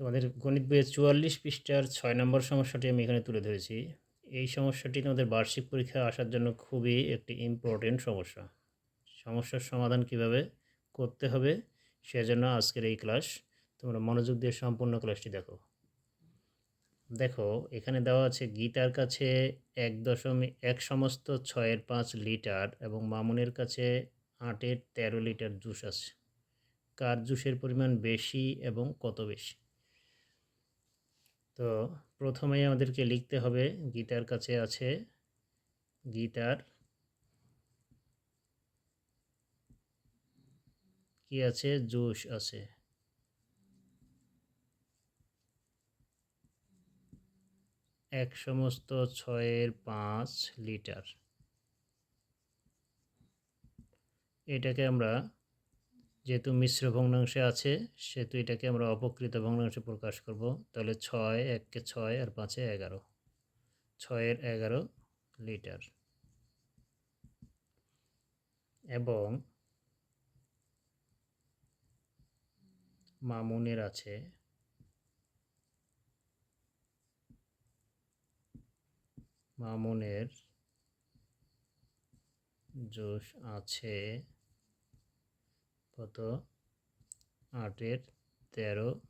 তোমাদের গণিত বইয়ের চুয়াল্লিশ পৃষ্ঠার ছয় নম্বর সমস্যাটি আমি এখানে তুলে ধরেছি। এই সমস্যাটি তোমাদের বার্ষিক পরীক্ষা আসার জন্য খুবই একটি ইম্পর্টেন্ট সমস্যা। সমস্যার সমাধান কীভাবে করতে হবে সেজন্য আজকের এই ক্লাস তোমরা মনোযোগ দিয়ে সম্পূর্ণ ক্লাসটি দেখো। দেখো, এখানে দেওয়া আছে গীতার কাছে এক দশমিক এক সমস্ত ছয়ের পাঁচ লিটার এবং মামুনের কাছে আটের তেরো লিটার জুস আছে। কার জুসের পরিমাণ বেশি এবং কত বেশি? তো প্রথমেই আমাদেরকে লিখতে হবে, গীতার কাছে আছে, গীতার কি আছে? জুস আছে। এক সমস্ত ছয়ের পাঁচ লিটার। এটাকে আমরা যেহেতু মিশ্র ভগ্নাংশে আছে, সেহেতু এটাকে আমরা অপকৃত ভগ্নাংশে প্রকাশ করব। তাহলে ছয়, এককে ছয় আর পাঁচে এগারো। ছয়ের এগারো লিটার। এবং মামুনের আছে মামুনের জোশ আছে কত? আটের তেরো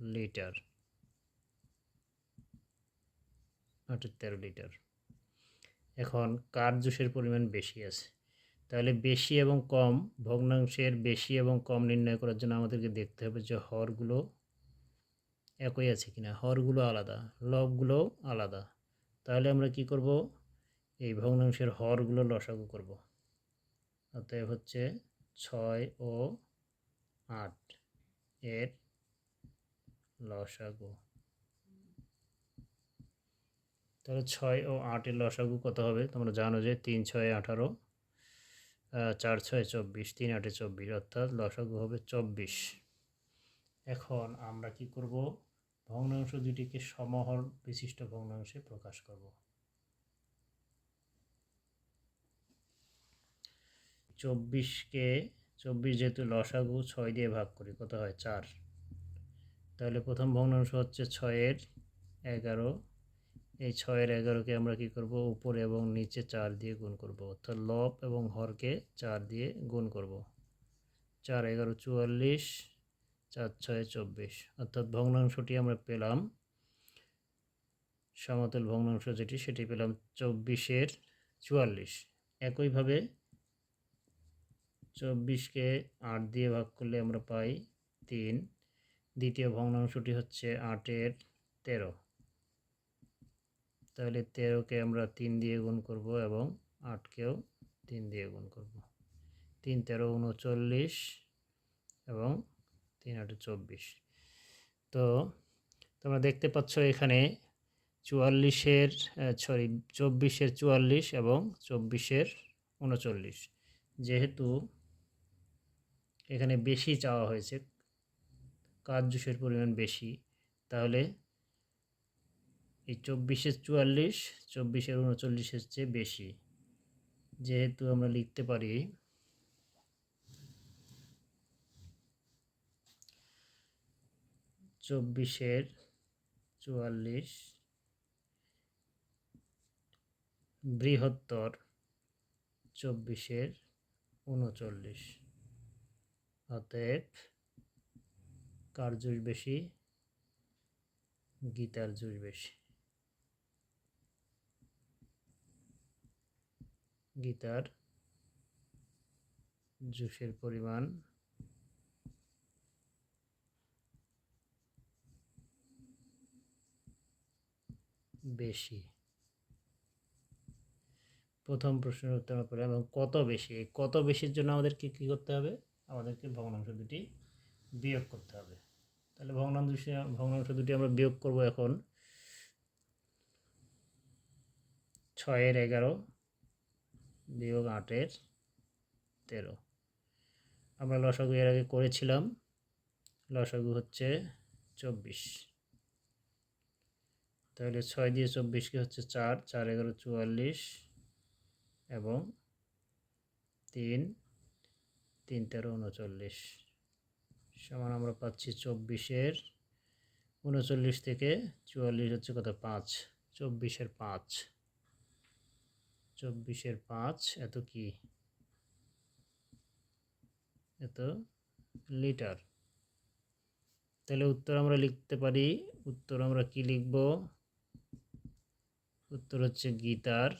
লিটার। আটের তেরো লিটার। এখন কার জুসের পরিমাণ বেশি আছে। তাহলে বেশি এবং কম, ভগ্নাংশের বেশি এবং কম নির্ণয় করার জন্য আমাদেরকে দেখতে হবে যে হরগুলো একই আছে কিনা। হরগুলো আলাদা, লবগুলোও আলাদা। তাহলে আমরা কি করব? এই ভগ্নাংশের হরগুলো লসাগু করব। অতএব হচ্ছে ছয় ও আট এর লসাগু। তাহলে ছয় ও আটের লসাগু কত হবে? তোমরা জানো যে তিন ছয় আঠারো চার ছয় চব্বিশ, তিন আটে চব্বিশ, অর্থাৎ লসাগু হবে চব্বিশ। এখন আমরা কি করব? ভগ্নাংশ দুটিকে সমহর বিশিষ্ট ভগ্নাংশে প্রকাশ করব। চব্বিশকে, চব্বিশ যেহেতু লসাগু, ছয় দিয়ে ভাগ করি, কত হয়? চার। তাহলে প্রথম ভগ্নাংশ হচ্ছে ছয়ের এগারো। এই ছয়ের এগারোকে আমরা কি করব? উপরে এবং নিচে চার দিয়ে গুণ করব। অর্থাৎ লব এবং হরকে চার দিয়ে গুণ করব। চার, এগারো, চুয়াল্লিশ, চার, ছয়, চব্বিশ। অর্থাৎ ভগ্নাংশটি আমরা পেলাম, সমতল ভগ্নাংশ যেটি, সেটি পেলাম চব্বিশের চুয়াল্লিশ। একইভাবে চব্বিশকে আট দিয়ে ভাগ করলে আমরা পাই তিন। দ্বিতীয় ভগ্নাংশটি হচ্ছে আটের তেরো। তাহলে তেরোকে আমরা তিন দিয়ে গুণ করব এবং আটকেও তিন দিয়ে গুণ করব। তিন, তেরো, উনচল্লিশ এবং তিন, আটে চব্বিশ। তো তোমরা দেখতে পাচ্ছ এখানে চুয়াল্লিশের সরি চব্বিশের চুয়াল্লিশ এবং চব্বিশের উনচল্লিশ। যেহেতু এখানে বেশি চাওয়া হয়েছে। কাজ জুসের পরিমাণ বেশি। তাহলে এই চব্বিশের চুয়াল্লিশ, চব্বিশের উনচল্লিশের চেয়ে বেশি। যেহেতু আমরা লিখতে পারি চব্বিশের চুয়াল্লিশ বৃহত্তর চব্বিশের উনচল্লিশ। অতএব কার জুস বেশি, গীতার জুস বেশি। গীতার জুসের পরিমাণ বেশি। প্রথম প্রশ্নের উত্তর এবং কত বেশি, কত বেশির জন্য আমাদের কি কী করতে হবে? আমাদেরকে ভগ্নাংশ দুটি বিয়োগ করতে হবে। তাহলে ভগ্নাংশ ভগ্নাংশ দুটি আমরা বিয়োগ করব এখন ছয়ের এগারো বিয়োগ আটের তেরো। আমরা লসাগু এর আগে করেছিলাম, লসাগু হচ্ছে চব্বিশ। তাহলে ছয় দিয়ে চব্বিশকে হচ্ছে চার চার এগারো চুয়াল্লিশ এবং তিন তিন তেরো উনচল্লিশ। সমান আমরা পাচ্ছি চব্বিশের। উনচল্লিশ থেকে চুয়াল্লিশ হচ্ছে কত? পাঁচ। চব্বিশের পাঁচ। চব্বিশের পাঁচ এত কি? এত লিটার। তাহলে উত্তর আমরা লিখতে পারি, উত্তর আমরা কি লিখব? উত্তর হচ্ছে গীতার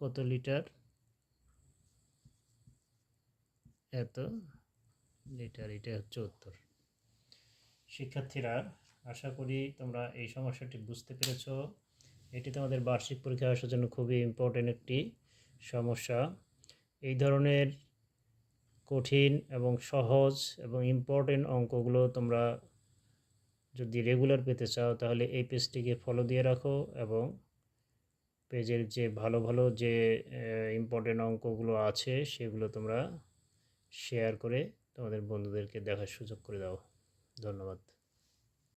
কত লিটার? এত লিটার, এটা হচ্ছে উত্তর। শিক্ষার্থীরা, আশা করি তোমরা এই সমস্যাটি বুঝতে পেরেছ। এটি তোমাদের বার্ষিক পরীক্ষা আসার জন্য খুবই ইম্পর্টেন্ট একটি সমস্যা। এই ধরনের কঠিন এবং সহজ এবং ইম্পর্টেন্ট অঙ্কগুলো তোমরা যদি রেগুলার পেতে চাও, তাহলে এই পেজটিকে ফলো দিয়ে রাখো এবং পেজের যে ভালো ভালো যে ইম্পর্টেন্ট অঙ্কগুলো আছে, সেগুলো তোমরা শেয়ার করে তোমাদের বন্ধুদেরকে দেখার সুযোগ করে দাও। ধন্যবাদ।